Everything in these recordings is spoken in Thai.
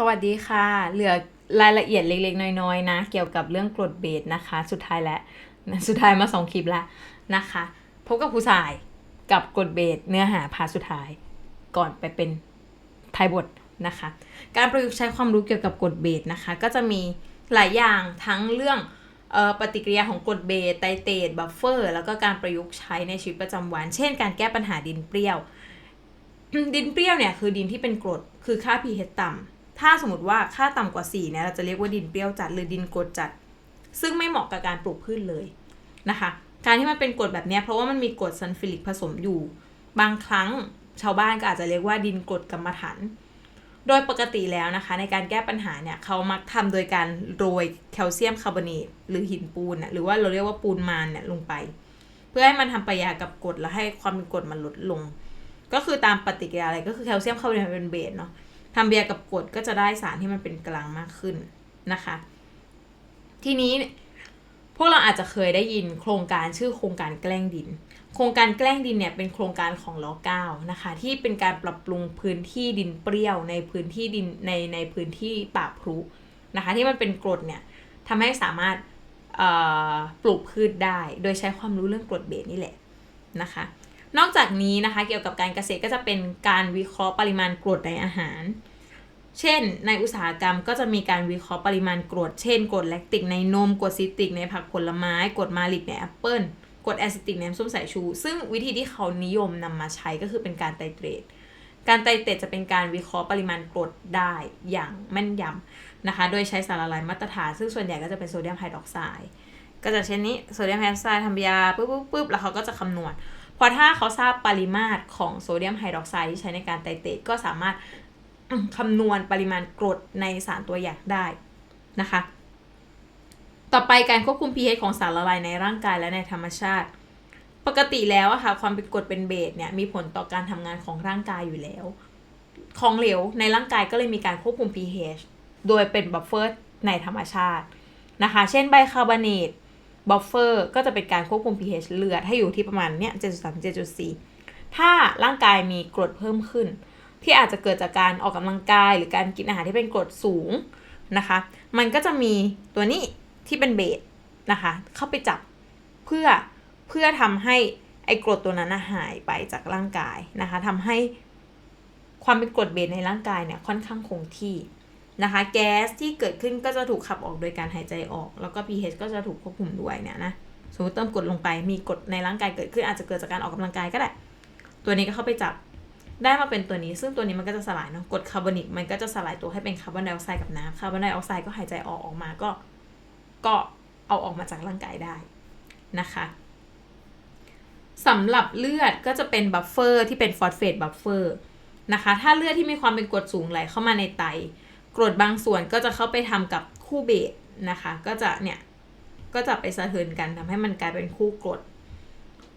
สวัสดีค่ะ เหลือรายละเอียดเล็กๆ น้อยๆนะ เกี่ยวกับเรื่องกรดเบสนะคะ สุดท้ายแล้วนะสุดท้ายมาสองคลิปแล้วนะคะ พบกับผู้ชายกับกรดเบสเนื้อหาพาสุดท้าย ก่อนไปเป็นทายบทนะคะ การประยุกต์ใช้ความรู้เกี่ยวกับกรดเบสนะคะ ก็จะมีหลายอย่างทั้งเรื่องออปฏิกิริยาของกรดเบสไตเตรตบัฟเฟอร์ แล้วก็การประยุกต์ใช้ในชีวิตประจำวัน เช่น การแก้ปัญหาดินเปรี้ยว ดินเปรี้ยวเนี่ยคือดินที่เป็นกรด คือค่า pH ต่ำ ถ้าสมมติว่าค่าต่ำกว่า4เนี่ยเราจะเรียกว่าดินเปรี้ยวจัดหรือดินกรดจัด ซึ่งไม่เหมาะกับการปลูกพืชเลยนะคะ การที่มันเป็นกรดแบบนี้เพราะว่ามันมีกรดซัลฟิลิกผสมอยู่ บางครั้งชาวบ้านก็อาจจะเรียกว่าดินกรดกรรมฐานโดยปกติแล้วนะคะ ในการแก้ปัญหาเนี่ยเขามักทำโดยการโรยแคลเซียมคาร์บอเนตหรือหินปูนน่หรือว่าเราเรียกว่าปูนมานเนี่ยลงไป เพื่อให้มันทำปฏิกิริยากับกรดแล้วให้ความเป็นกรดมันลดลง ก็คือตามปฏิกิริยาอะไรก็คือแคลเซียมคาร์บอเนตเป็นเบสเนาะ ทำเบียร์กับกรดก็จะได้สารที่มันเป็นกลางมากขึ้นนะคะ ทีนี้พวกเราอาจจะเคยได้ยินโครงการชื่อโครงการแกล้งดิน โครงการแกล้งดินเนี่ยเป็นโครงการของล้อเก้านะคะ ที่เป็นการปรับปรุงพื้นที่ดินเปรี้ยวในพื้นที่ดินในในพื้นที่ป่าพรุนะคะ ที่มันเป็นกรดเนี่ยทำให้สามารถปลูกพืชได้ โดยใช้ความรู้เรื่องกรดเบสนี่แหละนะคะ นอกจากนี้นะคะเกี่ยวกับการเกษตรก็จะเป็นการวิเคราะห์ปริมาณกรดในอาหาร เช่น ในอุตสาหกรรมก็จะมีการวิเคราะห์ปริมาณกรด เช่นกรดแลคติกในนมกรดซิตริกในผักผลไม้กรดมาลิกในแอปเปิลกรดแอซิติกในส้มสายชู ซึ่งวิธีที่เขานิยมนำมาใช้ก็คือเป็นการไตเตรตการไตเตรตจะเป็นการวิเคราะห์ปริมาณกรดได้อย่างแม่นยำนะคะ โดยใช้สารละลายมาตรฐาน ซึ่งส่วนใหญ่ก็จะเป็นโซเดียมไฮดรอกไซด์ก็จะเช่นนี้โซเดียมไฮดรอกไซด์ทำยาปุ๊บปุ๊บปุ๊บแล้วเขาก็จะคำนวณพอถ้าเขาทราบปริมาตรของโซเดียมไฮดรอกไซด์ที่ใช้ในการไตเตรตก็สามารถ คำนวณปริมาณกรดในสารตัวอย่างได้นะคะ ต่อไปการควบคุม pH ของสารละลายในร่างกายและในธรรมชาติ ปกติแล้วอะค่ะความเป็นกรดเป็นเบสเนี่ยมีผลต่อการทำงานของร่างกายอยู่แล้ว ของเหลวในร่างกายก็เลยมีการควบคุม pH โดยเป็นบัฟเฟอร์ในธรรมชาตินะคะ เช่นไบคาร์บอเนตบัฟเฟอร์ก็จะเป็นการควบคุม pH เลือดให้อยู่ที่ประมาณเนี้ย7.3 7.4 ถ้าร่างกายมีกรดเพิ่มขึ้น ที่อาจจะเกิดจากการออกกำลังกาย หรือการกินอาหารที่เป็นกรดสูงนะคะ มันก็จะมีตัวนี้ที่เป็นเบสนะคะ เข้าไปจับเพื่อเพื่อทำให้ไอ้กรดตัวนั้นหายไปจากร่างกายนะคะทำให้ความเป็นกรดเบสในร่างกายเนี่ยค่อนข้างคงที่นะคะ แก๊สที่เกิดขึ้นก็จะถูกขับออกโดยการหายใจออก แล้วก็ pH ก็จะถูกควบคุมด้วยเนี่ยนะสมมติเติมกรดลงไปมีกรดในร่างกายเกิดขึ้นอาจจะเกิดจากการออกกำลังกายก็ได้ ตัวนี้ก็เข้าไปจับ ได้มาเป็นตัวนี้ ซึ่งตัวนี้มันก็จะสลายเนาะกรดคาร์บอนิกมันก็จะสลายตัวให้เป็นคาร์บอนไดออกไซด์กับน้ำคาร์บอนไดออกไซด์ก็หายใจออกออกมาก็ ก็เอาออกมาจากร่างกายได้นะคะสำหรับเลือดก็จะเป็นบัฟเฟอร์ที่เป็นฟอสเฟตบัฟเฟอร์นะคะถ้าเลือดที่มีความเป็นกรดสูงไหลเข้ามาในไต กรดบางส่วนก็จะเข้าไปทำกับคู่เบสนะคะ ก็จะเนี่ยก็จะไปสะเทือนกันทำให้มันกลายเป็นคู่กรด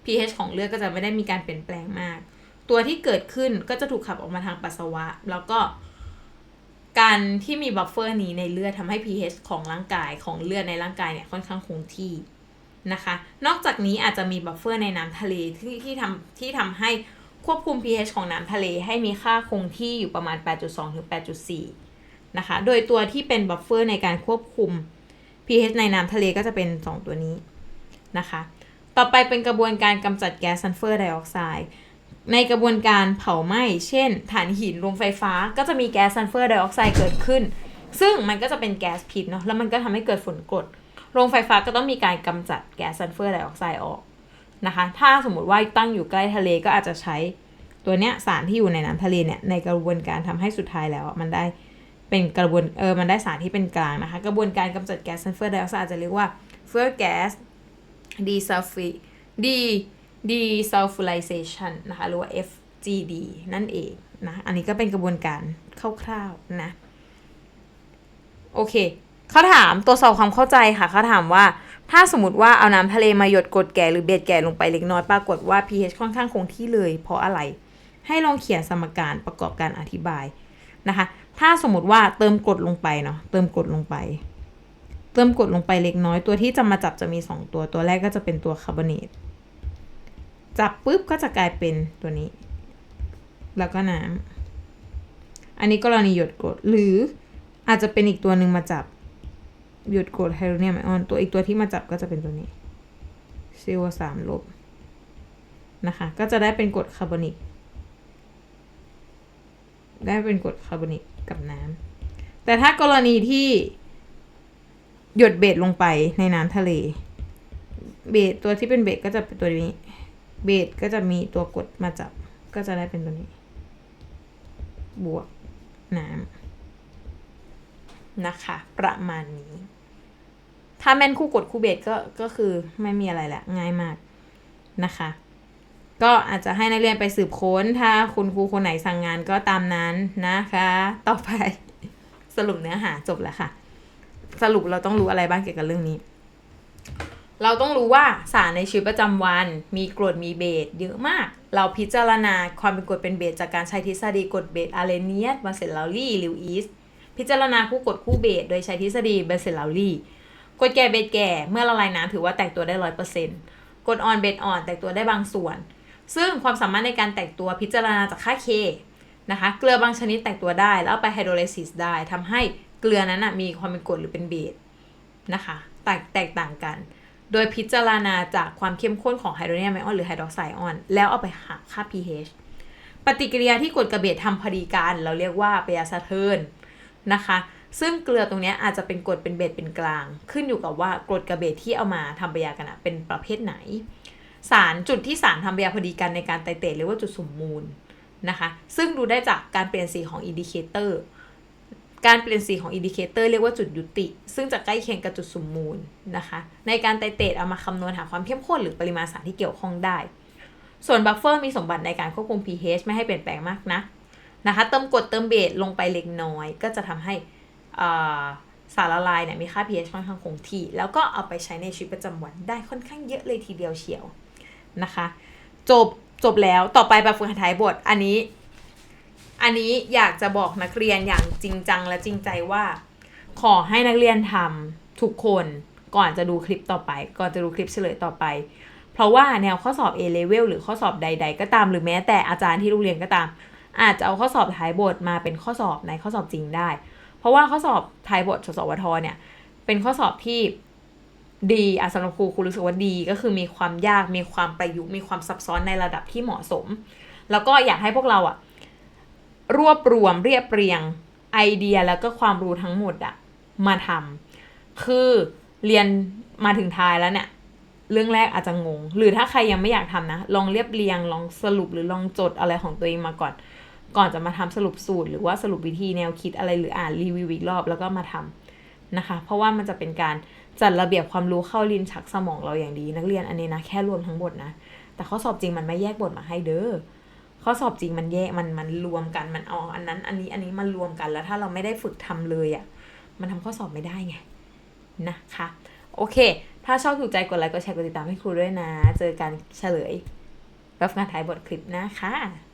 pH ของเลือดก็จะไม่ได้มีการเปลี่ยนแปลงมาก ตัวที่เกิดขึ้นก็จะถูกขับออกมาทางปัสสาวะ แล้วก็การที่มีบัฟเฟอร์นี้ในเลือดทำให้ pH ของร่างกายของเลือดในร่างกายเนี่ยค่อนข้างคงที่นะคะ นอกจากนี้อาจจะมีบัฟเฟอร์ในน้ำทะเลที่ที่ทำที่ทำให้ควบคุม pH ของน้ำทะเลให้มีค่าคงที่อยู่ประมาณ 8.2 ถึง 8.4 นะคะ โดยตัวที่เป็นบัฟเฟอร์ในการควบคุม pH ในน้ำทะเลก็จะเป็น 2 ตัวนี้นะคะ ต่อไปเป็นกระบวนการกำจัดแก๊สซัลเฟอร์ไดออกไซด์ ในกระบวนการเผาไหม้ เช่นถ่านหินโรงไฟฟ้า ก็จะมีแก๊สซัลเฟอร์ไดออกไซด์เกิดขึ้น ซึ่งมันก็จะเป็นแก๊สพิษเนาะ แล้วมันก็ทำให้เกิดฝุ่นกรด โรงไฟฟ้าก็ต้องมีการกำจัดแก๊สซัลเฟอร์ไดออกไซด์ออกนะคะ ถ้าสมมติว่าตั้งอยู่ใกล้ทะเลก็อาจจะใช้ตัวเนี้ยสารที่อยู่ในน้ำทะเลเนี่ยในกระบวนการทำให้สุดท้ายแล้วมันได้เป็นกระบวนเออมันได้สารที่เป็นกลางนะคะ กระบวนการกำจัดแก๊สซัลเฟอร์ไดออกไซด์จจะเรียกว่าเฟอร์แก๊สดีซัลฟิดี desulfurization นะคะหรือว่า FGD นั่นเองนะอันนี้ก็เป็นกระบวนการคร่าวๆนะโอเคเขาถามตัวสอบความเข้าใจค่ะเขาถามว่าถ้าสมมติว่าเอาน้ำทะเลมาหยดกรดแก่หรือเบสแก่ลงไปเล็กน้อยปรากฏว่า pH ค่อนข้างคงที่เลย เพราะอะไร ให้ลองเขียนสมการประกอบการอธิบายนะคะ ถ้าสมมติว่าเติมกรดลงไปเนาะเติมกรดลงไป เติมกรดลงไปเล็กน้อยตัวที่จะมาจับจะมี 2 ตัวตัวแรกก็จะเป็นตัวคาร์บอเนต จับปุ๊บก็จะกลายเป็นตัวนี้ แล้วก็น้ำอันนี้กรณีหยดกรดหรืออาจจะเป็นอีกตัวหนึ่งมาจับหยดกรดไฮโดรเนียมไอออนตัวอีกตัวที่มาจับก็จะเป็นตัวนี้ CO สามลบนะคะ ก็จะได้เป็นกรดคาร์บอนิก ได้เป็นกรดคาร์บอนิกกับน้ำแต่ถ้ากรณีที่หยดเบสลงไปในน้ำทะเล เบสตัวที่เป็นเบสก็จะเป็นตัวนี้ เบสก็จะมีตัวกดมาจับก็จะได้เป็นตัวนี้ บวกน้ำนะคะ ประมาณนี้ ถ้าแม่นคู่กดคู่เบสก็ก็คือไม่มีอะไรแหละง่ายมากนะคะ ก็อาจจะให้นักเรียนไปสืบค้น ถ้าคุณครูคนไหนสั่งงานก็ตามนั้นนะคะ ต่อไปสรุปเนื้อหาจบแล้วค่ะ สรุปเราต้องรู้อะไรบ้างเกี่ยวกับเรื่องนี้ เราต้องรู้ว่าสารในชีวิตประจำวันมีกรดมีเบสเยอะมาก เราพิจารณาความเป็นกรดเป็นเบสจากการใช้ทฤษฎีกรดเบสอาเลเนียสบาเซลลารีลิวอีสพิจารณาคู่กรดคู่เบสโดยใช้ทฤษฎีบาเซลลารีกรดแก่เบสแก่เมื่อละลายน้ำถือว่าแตกตัวได้ร้อยเปอร์เซ็นต์กรดอ่อนเบสอ่อนแตกตัวได้บางส่วน ซึ่งความสามารถในการแตกตัวพิจารณาจากค่า K นะคะเกลือบางชนิดแตกตัวได้ แล้วไปไฮโดรไลซิสได้ทำให้เกลือนั้นนะมีความเป็นกรดหรือเป็นเบสนะคะแตกแตกต่างกัน โดยพิจารณาจากความเข้มข้นของไฮโดรเนียมไอออนหรือไฮดรอกไซด์ไอออน แล้วเอาไปหาค่า pH ปฏิกิริยาที่กรดกับเบสทำพอดีกัน เราเรียกว่าเปยาสะเทิร์นนะคะ ซึ่งเกลือตรงนี้อาจจะเป็นกรดเป็นเบสเป็นกลาง ขึ้นอยู่กับว่ากรดกับเบสที่เอามาทำปยากันะเป็นประเภทไหน สารจุดที่สารทำปยาพอดีกันในการไตเตะเรียกว่าจุดสมมูลนะคะ ซึ่งดูได้จากการเปลี่ยนสีของอินดิเคเตอร์ การเปลี่ยนสีของอินดิเคเตอร์เรียกว่าจุดยุติ ซึ่งจะใกล้เคียงกับจุดสมมูลนะคะ ในการไตเตตเอามาคำนวณหาความเข้มข้นหรือปริมาณสารที่เกี่ยวข้องได้ ส่วนบัฟเฟอร์มีสมบัติในการควบคุม pH ไม่ให้เปลี่ยนแปลงมากนะนะคะเติมกรดเติมเบสลงไปเล็กน้อย ก็จะทำให้สารละลายเนี่ยมีค่า pH ค่อนข้างคงที่ แล้วก็เอาไปใช้ในชีวิตประจำวันได้ค่อนข้างเยอะเลยทีเดียวเชียวนะคะ จบจบแล้วต่อไปแบบฝึกหัดท้ายบทอันนี้ อันนี้อยากจะบอกนักเรียนอย่างจริงจังและจริงใจว่า ขอให้นักเรียนทำทุกคนก่อนจะดูคลิปต่อไป ก่อนจะดูคลิปเฉลยต่อไป เพราะว่าแนวข้อสอบ A level หรือข้อสอบใด ๆ ก็ตามหรือแม้แต่อาจารย์ที่โรงเรียนก็ตาม อาจจะเอาข้อสอบท้ายบทมาเป็นข้อสอบในข้อสอบจริงได้ เพราะว่าข้อสอบท้ายบทสสวทเนี่ย เป็นข้อสอบที่ดีอะสำหรับครูครูรู้สึกว่าดีก็คือมีความยากมีความประยุกต์มีความซับซ้อนในระดับที่เหมาะสม แล้วก็อยากให้พวกเราอะ รวบรวมเรียบเรียงไอเดียแล้วก็ความรู้ทั้งหมดอะมาทำคือเรียนมาถึงท้ายแล้วเนี่ย เรื่องแรกอาจจะงง หรือถ้าใครยังไม่อยากทำนะ ลองเรียบเรียง ลองสรุปหรือลองจดอะไรของตัวเองมาก่อน ก่อนจะมาทำสรุปสูตร หรือว่าสรุปวิธีแนวคิดอะไรหรืออ่านรีวิวอีกรอบแล้วก็มาทำนะคะ เพราะว่ามันจะเป็นการจัดระเบียบความรู้เข้าลิ้นชักสมองเราอย่างดี นักเรียนอันนี้นะแค่รวมทั้งบทนะ แต่ข้อสอบจริงมันไม่แยกบทมาให้เด้อ ข้อสอบจริงมันแยกมันมันรวมกันมันเอาอันนั้น อันนี้อันนี้มันรวมกันแล้วถ้าเราไม่ได้ฝึกทำเลยอะ่ะมันทำข้อสอบไม่ได้ไงนะคะโอเค ถ้าชอบถูกใจกดไลค์กดแชร์กดติดตามให้ครูด้วยนะ เจอกันเฉลยรับงานท้ายบทคลิปนะคะ